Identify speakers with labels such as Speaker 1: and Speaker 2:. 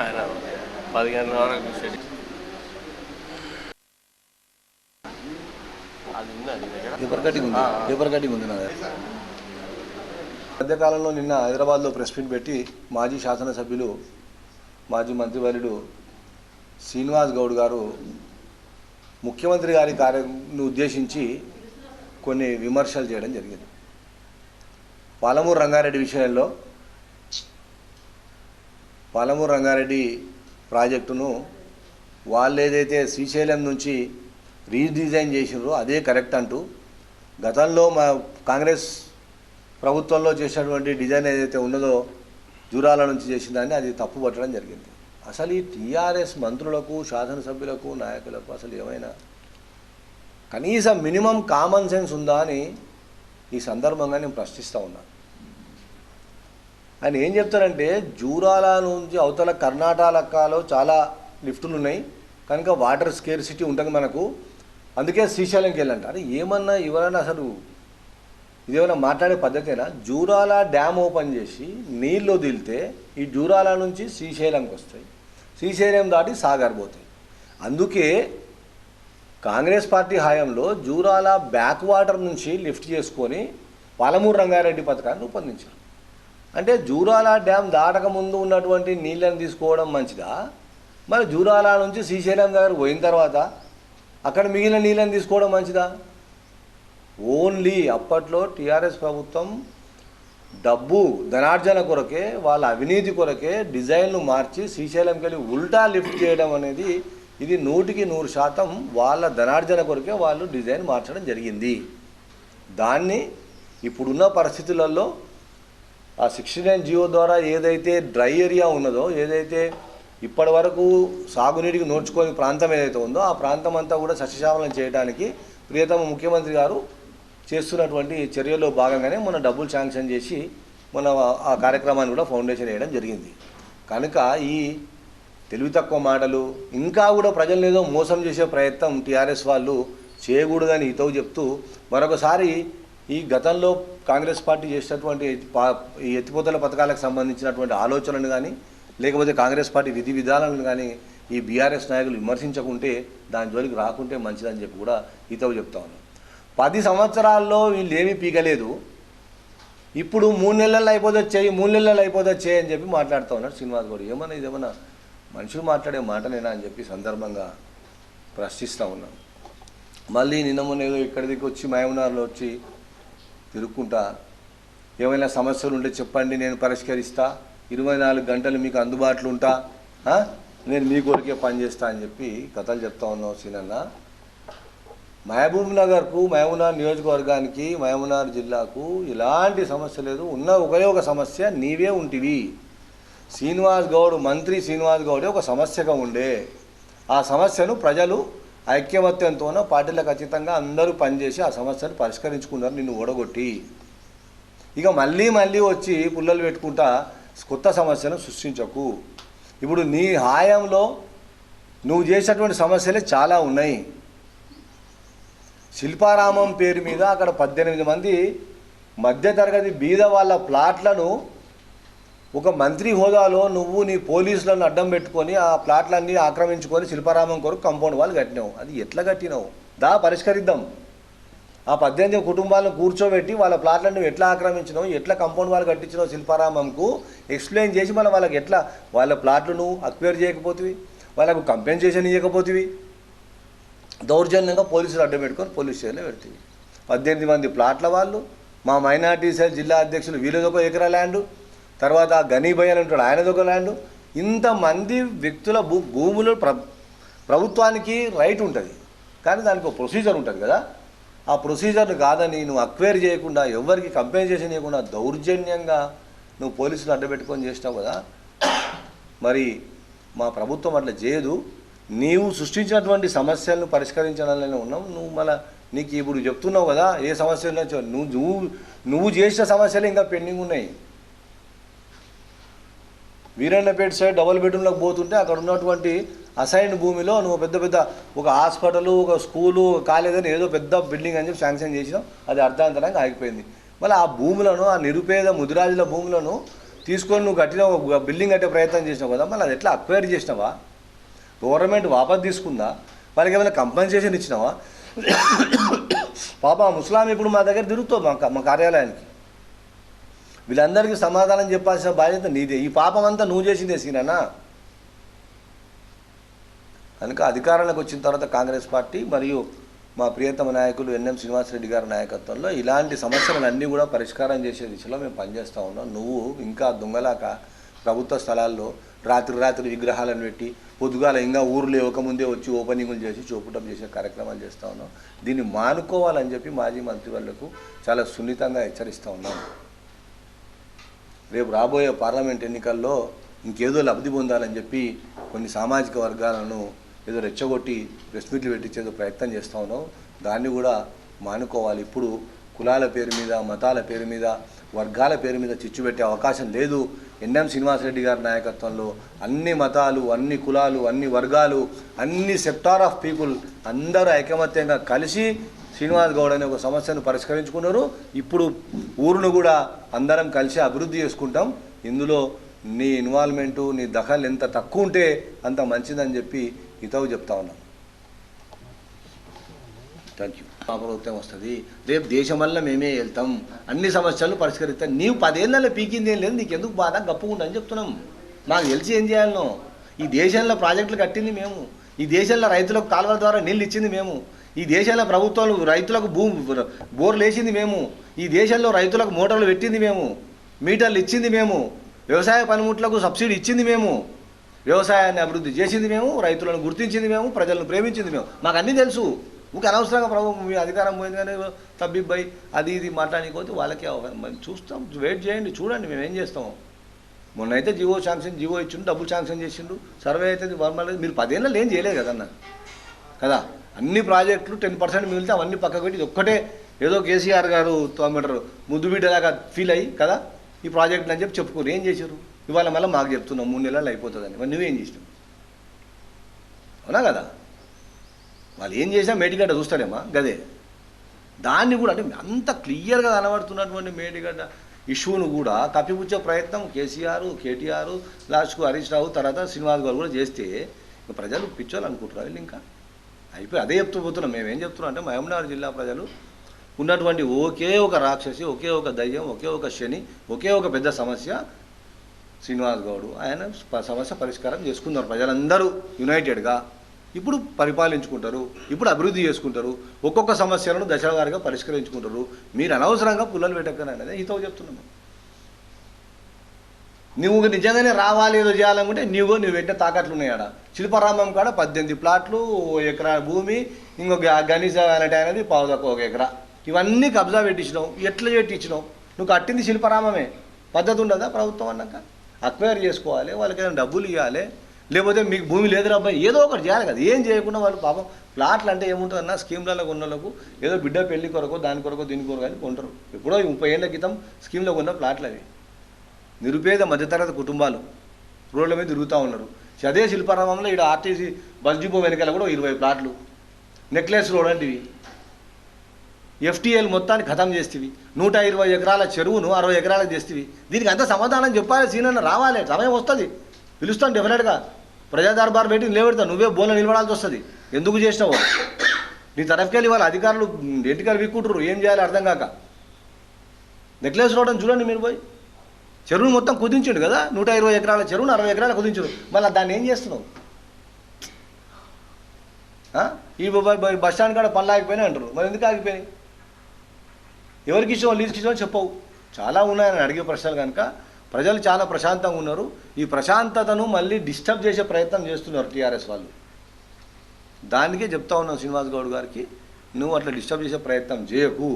Speaker 1: ఆయన పది గంటల వరకు ఉందా
Speaker 2: పేపర్ కటింగ్ ఉంది. పేపర్ కటింగ్ ఉంది నా దగ్గర. మధ్యకాలంలో నిన్న హైదరాబాద్లో ప్రెస్ మీట్ పెట్టి మాజీ శాసనసభ్యులు మాజీ మంత్రివర్యుడు శ్రీనివాస్ గౌడ్ గారు ముఖ్యమంత్రి గారి కార్యను ఉద్దేశించి కొన్ని విమర్శలు చేయడం జరిగింది. పాలమూరు రంగారెడ్డి విషయంలో పాలమూరు రంగారెడ్డి ప్రాజెక్టును వాళ్ళు ఏదైతే శ్రీశైలం నుంచి రీడిజైన్ చేసినారో అదే కరెక్ట్ అంటూ గతంలో మా కాంగ్రెస్ ప్రభుత్వంలో చేసినటువంటి డిజైన్ ఏదైతే ఉన్నదో జూరాల నుంచి చేసిన దాన్ని అది తప్పు పట్టడం జరిగింది. అసలు ఈ టీఆర్ఎస్ మంత్రులకు శాసనసభ్యులకు నాయకులకు అసలు ఏమైనా కనీసం మినిమం కామన్ సెన్స్ ఉందా అని ఈ సందర్భంగా నేను ప్రశ్నిస్తూ ఉన్నాను ఆయన ఏం చెప్తారంటే జూరాల నుంచి అవతల కర్ణాటకలో చాలా లిఫ్టులు ఉన్నాయి. కనుక వాటర్ స్కేర్ సిటీ ఉంటుంది మనకు. అందుకే శ్రీశైలంకి వెళ్ళంట. అరే ఏమన్నా ఎవరైనా అసలు ఇదేమన్నా మాట్లాడే పద్ధతేనా? జూరాల డ్యామ్ ఓపెన్ చేసి నీళ్ళు వదిలితే ఈ జూరాల నుంచి శ్రీశైలంకి వస్తాయి. శ్రీశైలం దాటి సాగర్ పోతాయి. అందుకే కాంగ్రెస్ పార్టీ హయాంలో జూరాల బ్యాక్ వాటర్ నుంచి లిఫ్ట్ చేసుకొని పాలమూరు రంగారెడ్డి పథకాన్ని రూపొందించారు. అంటే జూరాల డ్యామ్ దాటక ముందు ఉన్నటువంటి నీళ్ళని తీసుకోవడం మంచిదా? మరి జూరాల నుంచి శ్రీశైలం దగ్గర పోయిన తర్వాత అక్కడ మిగిలిన నీళ్ళని తీసుకోవడం మంచిదా? ఓన్లీ అప్పట్లో టీఆర్ఎస్ ప్రభుత్వం డబ్బు ధనార్జన కొరకే వాళ్ళ అవినీతి కొరకే డిజైన్లు మార్చి శ్రీశైలంకి వెళ్ళి ఉల్టా లిఫ్ట్ చేయడం అనేది ఇది నూటికి నూరు శాతం వాళ్ళ ధనార్జన కొరకే వాళ్ళు డిజైన్ మార్చడం జరిగింది. దాన్ని ఇప్పుడున్న పరిస్థితులలో ఆ సిక్స్టీ నైన్ జియో ద్వారా ఏదైతే డ్రై ఏరియా ఉన్నదో ఏదైతే ఇప్పటి వరకు సాగునీటికి నోడ్చుకోని ప్రాంతం ఏదైతే ఉందో ఆ ప్రాంతం అంతా కూడా సస్యశామలం చేయడానికి ప్రియతమ ముఖ్యమంత్రి గారు చేస్తున్నటువంటి చర్యల్లో భాగంగానే మన డబ్బులు శాంక్షన్ చేసి మన ఆ కార్యక్రమాన్ని కూడా ఫౌండేషన్ వేయడం జరిగింది. కనుక ఈ తెలివి తక్కువ మాటలు ఇంకా కూడా ప్రజలను ఏదో మోసం చేసే ప్రయత్నం టీఆర్ఎస్ వాళ్ళు చేయకూడదని హితవు చెప్తూ మరొకసారి ఈ గతంలో కాంగ్రెస్ పార్టీ చేసినటువంటి ఈ ఎత్తిపోతల పథకాలకు సంబంధించినటువంటి ఆలోచనలు కానీ లేకపోతే కాంగ్రెస్ పార్టీ విధి విధానాలను కానీ ఈ బీఆర్ఎస్ నాయకులు విమర్శించకుంటే దాని జోలికి రాకుంటే మంచిదని చెప్పి కూడా హితవు చెప్తా ఉన్నాను పది సంవత్సరాల్లో వీళ్ళు ఏమీ పీకలేదు. ఇప్పుడు మూడు నెలల్లో అయిపోతే చేయి మూడు నెలల్లో అయిపోతే చేయి అని చెప్పి మాట్లాడుతూ ఉన్నాడు శ్రీనివాస్ గౌడ్. ఏమన్నా ఇదేమన్నా మనుషులు మాట్లాడే మాటనేనా అని చెప్పి సందర్భంగా ప్రశ్నిస్తూ ఉన్నాను మళ్ళీ నిన్న మొన్న ఏదో ఇక్కడి దిక్కు వచ్చి మహబూబ్నగర్లో వచ్చి తిరుక్కుంటా ఏమైనా సమస్యలు ఉంటే చెప్పండి నేను పరిష్కరిస్తా. ఇరవై నాలుగు గంటలు మీకు అందుబాటులో ఉంటా నేను మీ కొరికే పనిచేస్తా అని చెప్పి కథలు చెప్తా ఉన్నావు సీనన్న. మహబూబ్ నగర్కు మహబూబ్నగర్ నియోజకవర్గానికి మహబూబ్నగర్ జిల్లాకు ఎలాంటి సమస్య లేదు. ఉన్న ఒకే ఒక సమస్య నీవే ఉంటివి. శ్రీనివాస్ గౌడ్ మంత్రి శ్రీనివాస్ గౌడే ఒక సమస్యగా ఉండే. ఆ సమస్యను ప్రజలు ఐక్యమత్యంతోన పార్టీలకు ఖచ్చితంగా అందరూ పనిచేసి ఆ సమస్యను పరిష్కరించుకున్నారు నిన్ను ఓడగొట్టి. ఇక మళ్ళీ మళ్ళీ వచ్చి పుల్లలు పెట్టుకుంటా కొత్త సమస్యను సృష్టించకు. ఇప్పుడు నీ హాయంలో నువ్వు చేసినటువంటి సమస్యలే చాలా ఉన్నాయి. శిల్పారామం పేరు మీద అక్కడ పద్దెనిమిది మంది మధ్యతరగతి బీద వాళ్ళ ప్లాట్లను ఒక మంత్రి హోదాలో నువ్వు నీ పోలీసులను అడ్డం పెట్టుకొని ఆ ప్లాట్లన్నీ ఆక్రమించుకొని శిల్పారామం కొరకు కంపౌండ్ వాళ్ళు కట్టినావు. అది ఎట్లా కట్టినావు? దా పరిష్కరిద్దాం. ఆ పద్దెనిమిది కుటుంబాలను కూర్చోబెట్టి వాళ్ళ ప్లాట్లను నువ్వు ఎట్లా ఆక్రమించినావు? ఎట్లా కంపౌండ్ వాళ్ళు కట్టించినావు శిల్పారామంకు? ఎక్స్ప్లెయిన్ చేసి మళ్ళీ వాళ్ళకి ఎట్లా? వాళ్ళ ప్లాట్లు నువ్వు అక్వైర్ చేయకపోతివి? వాళ్ళకు కంపెన్సేషన్ ఇవ్వకపోతివి దౌర్జన్యంగా పోలీసులు అడ్డం పెట్టుకొని పోలీస్ స్టేషన్లో పెడుతుంది పద్దెనిమిది మంది ప్లాట్ల వాళ్ళు మా మైనార్టీ సెల్ జిల్లా అధ్యక్షులు వీళ్ళదొక ఎకరా ల్యాండ్. తర్వాత గనీభయ్ అని ఉంటాడు ఆయనదొక ల్యాండ్ ఇంతమంది వ్యక్తుల భూ భూములు ప్ర ప్రభుత్వానికి రైట్ ఉంటుంది. కానీ దానికి ఒక ప్రొసీజర్ ఉంటుంది కదా. ఆ ప్రొసీజర్ను కాదని నువ్వు అక్వైర్ చేయకుండా ఎవరికి కంపెన్సేషన్ చేయకుండా దౌర్జన్యంగా నువ్వు పోలీసులు అడ్డబెట్టుకొని చేసినావు కదా. మరి మా ప్రభుత్వం అట్లా చేయదు. నీవు సృష్టించినటువంటి సమస్యలను పరిష్కరించడంలోనే ఉన్నాం నువ్వు మళ్ళీ నీకు ఇప్పుడు చెప్తున్నావు కదా ఏ సమస్యలు నువ్వు నువ్వు నువ్వు చేసిన సమస్యలు ఇంకా పెండింగ్ ఉన్నాయి. వీరన్నపేట సైడ్ డబుల్ బెడ్రూమ్లోకి పోతుంటే అక్కడ ఉన్నటువంటి అసైన్ భూమిలో నువ్వు పెద్ద పెద్ద ఒక హాస్పిటల్ ఒక స్కూలు కాలేదని ఏదో పెద్ద బిల్డింగ్ అని చెప్పి శాంక్షన్ చేసినావు. అది అర్ధాంతరంగా ఆగిపోయింది. మళ్ళీ ఆ భూములను ఆ నిరుపేద ముదిరాజుల భూములను తీసుకొని నువ్వు కట్టిన ఒక బిల్డింగ్ కట్టే ప్రయత్నం చేసినావు కదా మళ్ళీ అది ఎట్లా అక్వైర్ చేసినావా? గవర్నమెంట్ వాపస్ తీసుకుందా? వాళ్ళకి ఏమైనా కంపెన్సేషన్ ఇచ్చినావా? పాప ముస్లాం ఇప్పుడు మా దగ్గర తిరుగుతావు మా మా కార్యాలయానికి. వీళ్ళందరికీ సమాధానం చెప్పాల్సిన బాధ్యత నీదే. ఈ పాపం అంతా నువ్వు చేసిందే సీనన్నా? కనుక అధికారంలోకి వచ్చిన తర్వాత కాంగ్రెస్ పార్టీ మరియు మా ప్రియతమ నాయకులు ఎన్ఎం శ్రీనివాసరెడ్డి గారి నాయకత్వంలో ఇలాంటి సమస్యలన్నీ కూడా పరిష్కారం చేసే దిశలో మేము పనిచేస్తూ ఉన్నాం. నువ్వు ఇంకా దొంగలాక ప్రభుత్వ స్థలాల్లో రాత్రి రాత్రి విగ్రహాలను పెట్టి పొద్దుగాల ఇంకా ఊర్లు ఇవ్వకముందే వచ్చి ఓపెనింగ్లు చేసి చూపటం చేసే కార్యక్రమాలు చేస్తూ ఉన్నాం. దీన్ని మానుకోవాలని చెప్పి మాజీ మంత్రివర్లకు చాలా సున్నితంగా హెచ్చరిస్తూ ఉన్నాం. రేపు రాబోయే పార్లమెంట్ ఎన్నికల్లో ఇంకేదో లబ్ధి పొందాలని చెప్పి కొన్ని సామాజిక వర్గాలను ఏదో రెచ్చగొట్టి ప్రెస్ మీట్లు పెట్టించేదో ప్రయత్నం చేస్తూ ఉన్నాం. దాన్ని కూడా మానుకోవాలి. ఇప్పుడు కులాల పేరు మీద మతాల పేరు మీద వర్గాల పేరు మీద చిచ్చు పెట్టే అవకాశం లేదు. ఎన్ఎం శ్రీనివాసరెడ్డి గారి నాయకత్వంలో అన్ని మతాలు అన్ని కులాలు అన్ని వర్గాలు అన్ని సెక్టార్ ఆఫ్ పీపుల్ అందరూ ఐకమత్యంగా కలిసి శ్రీనివాస్ గౌడ్ అనే ఒక సమస్యను పరిష్కరించుకున్నారు. ఇప్పుడు ఊరును కూడా అందరం కలిసి అభివృద్ధి చేసుకుంటాం. ఇందులో నీ ఇన్వాల్వ్మెంటు నీ దఖల్ ఎంత తక్కువ ఉంటే అంత మంచిదని చెప్పి ఇతవు చెప్తా ఉన్నాం. థ్యాంక్ యూ మా ప్రభుత్వం వస్తుంది. రేపు దేశం వల్ల మేమే వెళ్తాం. అన్ని సమస్యలు పరిష్కరిస్తాం. నీవు పదేళ్ళలో పీకింది ఏం లేదు. నీకు ఎందుకు బాధ గప్పుకుండా అని చెప్తున్నాం. మాకు తెలిసి ఏం చేయాలనో. ఈ దేశంలో ప్రాజెక్టులు కట్టింది మేము. ఈ దేశంలో రైతులకు కాలువల ద్వారా నీళ్ళు ఇచ్చింది మేము. ఈ దేశంలో ప్రభుత్వాలు రైతులకు భూమి బోర్లు వేసింది మేము. ఈ దేశంలో రైతులకు మోటార్లు పెట్టింది మేము. మీటర్లు ఇచ్చింది మేము. వ్యవసాయ పనిముట్లకు సబ్సిడీ ఇచ్చింది మేము. వ్యవసాయాన్ని అభివృద్ధి చేసింది మేము. రైతులను గుర్తించింది మేము. ప్రజలను ప్రేమించింది మేము. మాకు అన్నీ తెలుసు. ఊరికి అనవసరంగా ప్రభు మీ అధికారం పోయింది కానీ తబ్బిబ్బాయి అది ఇది మాట్లాడుకోతే వాళ్ళకే అవకాశం. చూస్తాం వెయిట్ చేయండి చూడండి మేము ఏం చేస్తాం. మొన్న అయితే జివో శాంక్షన్ జివో ఇచ్చిండు డబ్బులు శాంక్షన్ చేసిండు సర్వే అయితే వర్మల్ మీరు పదేళ్ళు ఏం చేయలేదు కదన్న కదా? అన్ని ప్రాజెక్టులు టెన్ పర్సెంట్ మిగిలితే అవన్నీ పక్కకు పెట్టి ఒక్కటే. ఏదో కేసీఆర్ గారు తోమంటారు ముద్దు బిడ్డలాగా ఫీల్ అయ్యి కదా? ఈ ప్రాజెక్టులు అని చెప్పి చెప్పుకోరు ఏం చేశారు? ఇవాళ మళ్ళీ మాకు చెప్తున్నాం మూడు నెలలు అయిపోతుందని. మరి నువ్వేం చేసినావు? అవునా కదా? వాళ్ళు ఏం చేసినా మేటిగడ్డ చూస్తాడేమా గదే. దాన్ని కూడా అంటే అంత క్లియర్గా కనబడుతున్నటువంటి మేటిగడ్డ ఇష్యూను కూడా కప్పిపుచ్చే ప్రయత్నం కేసీఆర్ కేటీఆర్ లాస్ట్కు హరీష్ రావు తర్వాత శ్రీనివాస్ గారు కూడా చేస్తే ప్రజలు పిచ్చోళ్ళు అనుకుంటున్నారు వీళ్ళు ఇంకా. అయిపోయి అదే చెప్తూ పోతున్నాం. మేము ఏం చెప్తున్నాం అంటే మహబూబ్నగర్ జిల్లా ప్రజలు ఉన్నటువంటి ఒకే ఒక రాక్షసి ఒకే ఒక దయ్యం ఒకే ఒక శని ఒకే ఒక పెద్ద సమస్య శ్రీనివాస్ గౌడ్. ఆయన సమస్య పరిష్కారం చేసుకున్నారు ప్రజలందరూ యునైటెడ్గా ఇప్పుడు పరిపాలించుకుంటారు ఇప్పుడు అభివృద్ధి చేసుకుంటారు ఒక్కొక్క సమస్యలను దశలవారీగా పరిష్కరించుకుంటారు. మీరు అనవసరంగా పుల్లలు పెట్టక్కన ఈతో హితవు చెప్తున్నాను. నువ్వు నిజంగానే రావాలి ఏదో చేయాలనుకుంటే నువ్వు నువ్వు పెట్టే తాకట్లు ఉన్నాయి ఆడ. శిల్పారామం కాడ పద్దెనిమిది ప్లాట్లు ఎకరా భూమి ఇంకొక గణిజ అనేటి అనేది పావు ఒక ఎకరా. ఇవన్నీ కబ్జా పెట్టించినావు ఎట్లా పెట్టించినావు? నువ్వు కట్టింది శిల్పారామమే. పద్ధతి ఉండదా ప్రభుత్వం అన్నాక? అక్వైర్ చేసుకోవాలి వాళ్ళకి డబ్బులు ఇవ్వాలి. లేకపోతే మీకు భూమి లేదురా అబ్బాయి. ఏదో ఒకటి చేయాలి కదా. ఏం చేయకుండా వాళ్ళు పాపం ప్లాట్లు అంటే ఏముంటుందన్నా స్కీమ్లలో ఉన్న ఏదో బిడ్డ పెళ్ళి కొరకు దాని కొరకు దీని కొరకు అని కొంటారు. ఎప్పుడో ముప్పై ఏళ్ళ క్రితం స్కీమ్లో ఉన్న ప్లాట్లు అవి. నిరుపేద మధ్యతరగతి కుటుంబాలు రోడ్ల మీద తిరుగుతూ ఉన్నారు. అదే శిల్పారామంలో ఇక్కడ ఆర్టీసీ బస్ డిపో వెనకాల కూడా ఇరవై ప్లాట్లు. నెక్లెస్ రోడ్ అంటివి. ఎఫ్టీఎల్ మొత్తాన్ని ఖతం చేస్తేవి. నూట ఇరవై ఎకరాల చెరువును అరవై ఎకరాలకు చేస్తేవి. దీనికి అంత సమాధానం చెప్పాలి సీనన్న రావాలి. సమయం వస్తుంది. పిలుస్తాను డెఫినెట్గా ప్రజా దర్బార్ పెట్టి నిలబెడతా నువ్వే బోన్లో నిలబడాల్సి వస్తుంది. ఎందుకు చేసినావు? నీ తరఫుకెళ్ళి వాళ్ళ అధికారులు ఎంటికలు విక్కుంటారు ఏం చేయాలి అర్థం కాక. నెక్లెస్ రోడ్ చూడండి మీరు పోయి. చెరువును మొత్తం కుదించిండు కదా? నూట ఇరవై ఎకరాల చెరువును అరవై ఎకరాలు కుదించుడు. మళ్ళీ దాన్ని ఏం చేస్తున్నావు? ఈ బస్ స్టాండ్ కాడ పనులు ఆగిపోయినాయి అంటారు మరి ఎందుకు ఆగిపోయినాయి? ఎవరికి ఇష్టం లీజుకి ఇష్టం చెప్పవు. చాలా ఉన్నాయని అడిగే ప్రశ్నలు కనుక ప్రజలు చాలా ప్రశాంతంగా ఉన్నారు. ఈ ప్రశాంతతను మళ్ళీ డిస్టర్బ్ చేసే ప్రయత్నం చేస్తున్నారు టీఆర్ఎస్ వాళ్ళు. దానికే చెప్తా ఉన్నాను శ్రీనివాస్ గౌడ్ గారికి నువ్వు అట్లా డిస్టర్బ్ చేసే ప్రయత్నం చేయకు.